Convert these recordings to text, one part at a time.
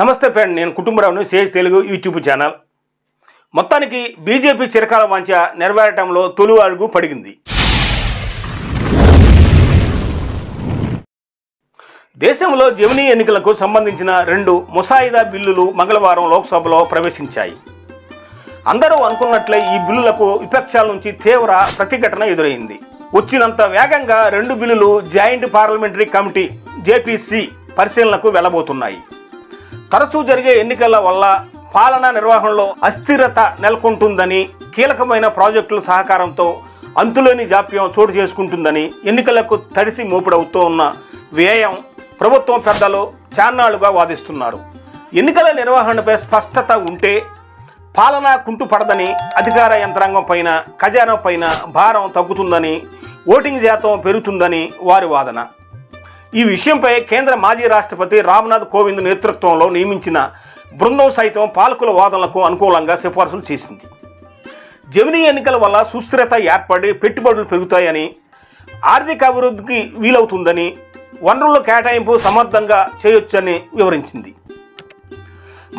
నమస్తే ఫ్రెండ్ నేను కుటుంబరావును సేజ్ తెలుగు యూట్యూబ్ ఛానల్. మొత్తానికి బీజేపీ చిరకాల వాంఛ నెరవేరటంలో తొలి అడుగు పడిగింది. దేశంలో జమినీ ఎన్నికలకు సంబంధించిన రెండు ముసాయిదా బిల్లులు మంగళవారం లోక్సభలో ప్రవేశించాయి. అందరూ అనుకున్నట్లే ఈ బిల్లులకు విపక్షాల నుంచి తీవ్ర ప్రతిఘటన ఎదురైంది. వచ్చినంత వేగంగా రెండు బిల్లులు జాయింట్ పార్లమెంటరీ కమిటీ జేపీసీ పరిశీలనకు వెళ్ళబోతున్నాయి. తరచూ జరిగే ఎన్నికల వల్ల పాలనా నిర్వహణలో అస్థిరత నెలకొంటుందని కీలకమైన ప్రాజెక్టుల సహకారంతో అంతులేని జాప్యం చోటు చేసుకుంటుందని ఎన్నికలకు తడిసి మోపుడవుతూ ఉన్న వ్యయం ప్రభుత్వం పెద్దలు చాన్నాళ్ళుగా వాదిస్తున్నారు. ఎన్నికల నిర్వహణపై స్పష్టత ఉంటే పాలన కుంటుపడదని అధికార యంత్రాంగం పైన ఖజానా పైన భారం తగ్గుతుందని ఓటింగ్ శాతం పెరుగుతుందని వారి వాదన. ఈ విషయంపై కేంద్ర మాజీ రాష్ట్రపతి రామ్నాథ్ కోవింద్ నేతృత్వంలో నియమించిన బృందం సైతం పాలకుల వాదనలకు అనుకూలంగా సిఫార్సులు చేసింది. జమినీ ఎన్నికల వల్ల సుస్థిరత ఏర్పడి పెట్టుబడులు పెరుగుతాయని ఆర్థిక అభివృద్ధికి వీలవుతుందని వనరుల కేటాయింపు సమర్థంగా చేయొచ్చని వివరించింది.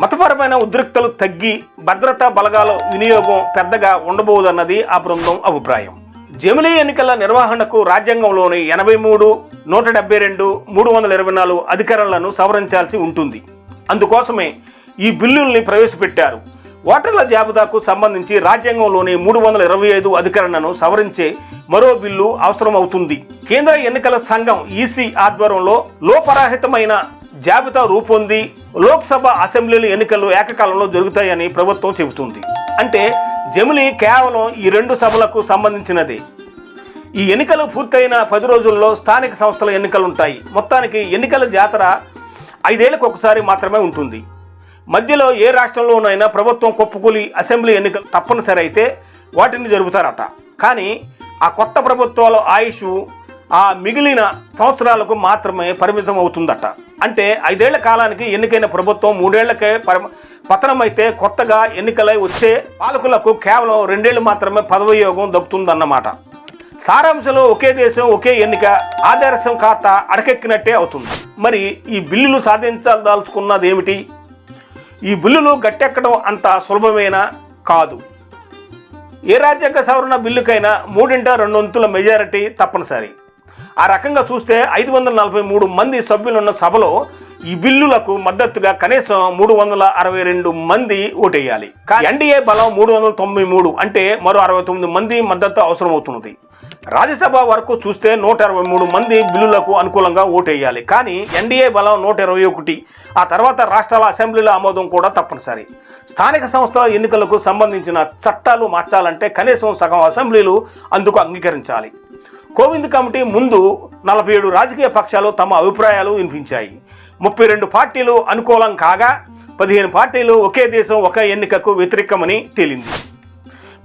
మతపరమైన ఉద్రిక్తలు తగ్గి భద్రతా బలగాల వినియోగం పెద్దగా ఉండబోదన్నది ఆ బృందం అభిప్రాయం. జమిలీ ఎన్నికల నిర్వహణకు రాజ్యాంగంలోని ఎనభై మూడు నూట డెబ్బై రెండు మూడు వందల ఇరవై నాలుగు అధికారాలను సవరించాల్సి ఉంటుంది. అందుకోసమే ఈ బిల్లుల్ని ప్రవేశపెట్టారు. ఓటర్ల జాబితాకు సంబంధించి రాజ్యాంగంలోని మూడు వందల ఇరవై ఐదు అధికరణను సవరించే మరో బిల్లు అవసరమవుతుంది. కేంద్ర ఎన్నికల సంఘం ఈసీ ఆధ్వర్యంలో లోపరాహితమైన జాబితా రూపొంది లోక్సభ అసెంబ్లీలు ఎన్నికలు ఏకకాలంలో జరుగుతాయని ప్రభుత్వం చెబుతుంది. అంటే జమిలి కేవలం ఈ రెండు సభలకు సంబంధించినది. ఈ ఎన్నికలు పూర్తయిన పది రోజుల్లో స్థానిక సంస్థల ఎన్నికలు ఉంటాయి మొత్తానికి ఎన్నికల జాతర ఐదేళ్ళకు ఒకసారి మాత్రమే ఉంటుంది. మధ్యలో ఏ రాష్ట్రంలోనైనా ప్రభుత్వం కొప్పుకూలి అసెంబ్లీ ఎన్నికలు తప్పనిసరి అయితే వాటిని జరుపుతారట. కానీ ఆ కొత్త ప్రభుత్వాల ఆయుష్ ఆ మిగిలిన సంవత్సరాలకు మాత్రమే పరిమితం అవుతుందట అంటే ఐదేళ్ళ కాలానికి ఎన్నికైన ప్రభుత్వం మూడేళ్ళకే పర పతనమైతే కొత్తగా ఎన్నికలై వచ్చే పాలకులకు కేవలం రెండేళ్ళు మాత్రమే పదవయోగం దక్కుతుందన్నమాట. సారాంశంలో ఒకే దేశం ఒకే ఎన్నిక ఆదర్శం ఖాతా అడకెక్కినట్టే అవుతుంది. మరి ఈ బిల్లులు సాధించదాల్చుకున్నది ఏమిటి ఈ బిల్లులు గట్టెక్కడం అంత సులభమేనా? కాదు. ఏ రాజ్యాంగ సవరణ బిల్లుకైనా మూడింట రెండొంతుల మెజారిటీ తప్పనిసరి. ఆ రకంగా చూస్తే ఐదు వందల నలభై మూడు మంది సభ్యులున్న సభలో ఈ బిల్లులకు మద్దతుగా కనీసం మూడు వందల అరవై రెండు మంది ఓటేయాలి. కానీ ఎన్డీఏ బలం మూడు వందల తొంభై మూడు అంటే మరో అరవై తొమ్మిది మంది మద్దతు అవసరమవుతున్నది. రాజ్యసభ వరకు చూస్తే నూట అరవై మూడు మంది బిల్లులకు అనుకూలంగా ఓటేయాలి. కానీ ఎన్డీఏ బలం నూట ఇరవై ఒకటి ఆ తర్వాత రాష్ట్రాల అసెంబ్లీల ఆమోదం కూడా తప్పనిసరి. స్థానిక సంస్థల ఎన్నికలకు సంబంధించిన చట్టాలు మార్చాలంటే కనీసం సగం అసెంబ్లీలు అందుకు అంగీకరించాలి. కోవింద్ కమిటీ ముందు నలభై ఏడు రాజకీయ పక్షాలు తమ అభిప్రాయాలు వినిపించాయి. ముప్పై రెండు పార్టీలు అనుకూలం కాగా పదిహేను పార్టీలు ఒకే దేశం ఒక ఎన్నికకు వ్యతిరేకమని తేలింది.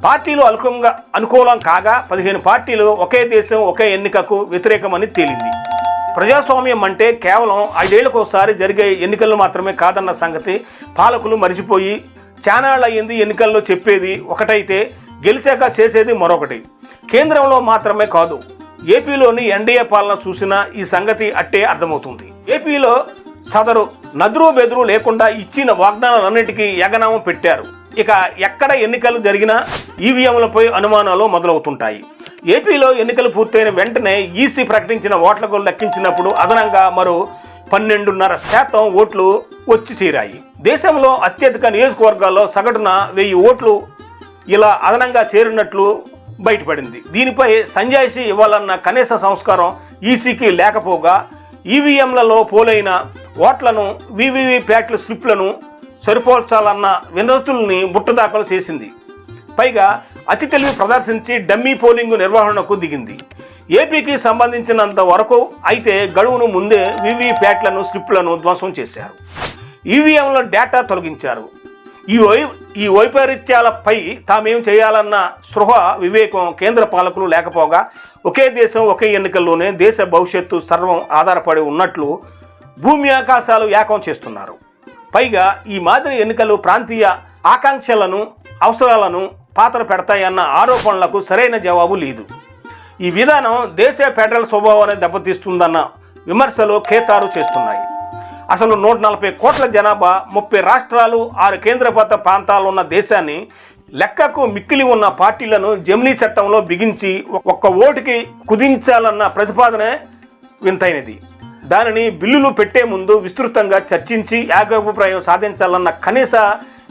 పార్టీలు అనుకూలంగా అనుకూలం కాగా పదిహేను పార్టీలు ఒకే దేశం ఒకే ఎన్నికకు వ్యతిరేకమని తేలింది. ప్రజాస్వామ్యం అంటే కేవలం ఐదేళ్ళకోసారి జరిగే ఎన్నికలు మాత్రమే కాదన్న సంగతి పాలకులు మరిచిపోయి చానాళ్ళు అయ్యింది ఎన్నికల్లో చెప్పేది ఒకటైతే గెలిచాక చేసేది మరొకటి. కేంద్రంలో మాత్రమే కాదు ఏపీలోని ఎన్డీఏ పాలన చూసినా ఈ సంగతి అట్టే అర్థమవుతుంది. ఏపీలో సదరు నదురు బెదురు లేకుండా ఇచ్చిన వాగ్దానాలన్నిటికీ ఎగనామం పెట్టారు. ఇక ఎక్కడ ఎన్నికలు జరిగినా ఈవీఎంలపై అనుమానాలు మొదలవుతుంటాయి. ఏపీలో ఎన్నికలు పూర్తయిన వెంటనే ఈసీ ప్రకటించిన ఓట్లకు లెక్కించినప్పుడు అదనంగా మరో పన్నెండున్నర శాతం ఓట్లు వచ్చి చేరాయి. దేశంలో అత్యధిక నియోజకవర్గాల్లో సగటున వెయ్యి ఓట్లు ఇలా అదనంగా చేరినట్లు బయటపడింది. దీనిపై సంజాయిషి ఇవ్వాలన్న కనీస సంస్కారం ఈసీకి లేకపోగా ఈవీఎంలలో పోలైన ఓట్లను వివివి ప్యాట్ల స్లిప్లను సరిపోల్చాలన్న వినతుల్ని బుట్టదాఖలు చేసింది. పైగా అతి తెలివి ప్రదర్శించి డమ్మీ పోలింగ్ నిర్వహణకు దిగింది. ఏపీకి సంబంధించినంత వరకు అయితే గడువును ముందే వివి ప్యాట్లను స్లిప్లను ధ్వంసం చేశారు. ఈవీఎంల డేటా తొలగించారు. ఈ వై ఈ వైపరీత్యాలపై తామేం చేయాలన్న సృహ వివేకం కేంద్ర పాలకులు లేకపోగా ఒకే దేశం ఒకే ఎన్నికల్లోనే దేశ భవిష్యత్తు సర్వం ఆధారపడి ఉన్నట్లు భూమి ఆకాశాలు ఏకం చేస్తున్నారు. పైగా ఈ మాదిరి ఎన్నికలు ప్రాంతీయ ఆకాంక్షలను అవసరాలను పాత్ర పెడతాయన్న ఆరోపణలకు సరైన జవాబు లేదు. ఈ విధానం దేశ ఫెడరల్ స్వభావాన్ని దెబ్బతీస్తుందన్న విమర్శలు ఖేతారు చేస్తున్నాయి. అసలు నూట నలభై కోట్ల జనాభా ముప్పై రాష్ట్రాలు ఆరు కేంద్రపాత ప్రాంతాలు ఉన్న దేశాన్ని లెక్కకు మిక్కిలి ఉన్న పార్టీలను జమినీ చట్టంలో బిగించి ఒక్క ఓటుకి కుదించాలన్న ప్రతిపాదనే వింతైనది. దానిని బిల్లులు పెట్టే ముందు విస్తృతంగా చర్చించి ఏకాభిప్రాయం సాధించాలన్న కనీస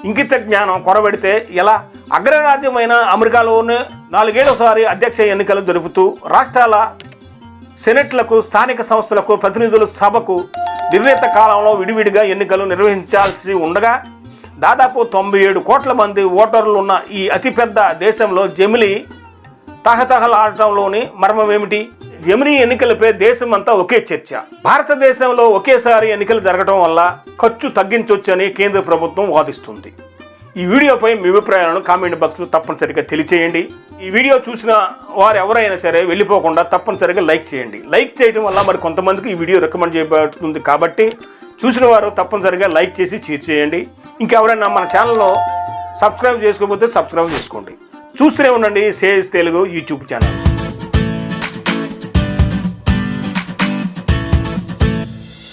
ఇంగిత జ్ఞానం కొరబెడితే ఎలా? అగ్రరాజ్యమైన అమెరికాలోనే నాలుగేళ్ళసారి అధ్యక్ష ఎన్నికలు జరుపుతూ రాష్ట్రాల సెనెట్లకు స్థానిక సంస్థలకు ప్రతినిధుల సభకు నిర్ణీత కాలంలో విడివిడిగా ఎన్నికలు నిర్వహించాల్సి ఉండగా దాదాపు తొంభై ఏడు కోట్ల మంది ఓటర్లు ఉన్న ఈ అతిపెద్ద దేశంలో జమిలి తహతహలాడటంలోని మర్మం ఏమిటి జమినీ ఎన్నికలపై దేశమంతా ఒకే చర్చ. భారతదేశంలో ఒకేసారి ఎన్నికలు జరగడం వల్ల ఖర్చు తగ్గించవచ్చని కేంద్ర ప్రభుత్వం వాదిస్తుంది. ఈ వీడియోపై మీ అభిప్రాయాలను కామెంట్ బాక్స్లో తప్పనిసరిగా తెలియచేయండి. ఈ వీడియో చూసిన వారు ఎవరైనా సరే వెళ్ళిపోకుండా తప్పనిసరిగా లైక్ చేయండి. లైక్ చేయడం వల్ల మరి కొంతమందికి ఈ వీడియో రికమెండ్ చేయబడుతుంది కాబట్టి చూసిన వారు తప్పనిసరిగా లైక్ చేసి షేర్ చేయండి. ఇంకెవరైనా మన ఛానల్లో సబ్స్క్రైబ్ చేసుకోకపోతే సబ్స్క్రైబ్ చేసుకోండి. చూస్తూనే ఉండండి. Sage Telugu YouTube channel.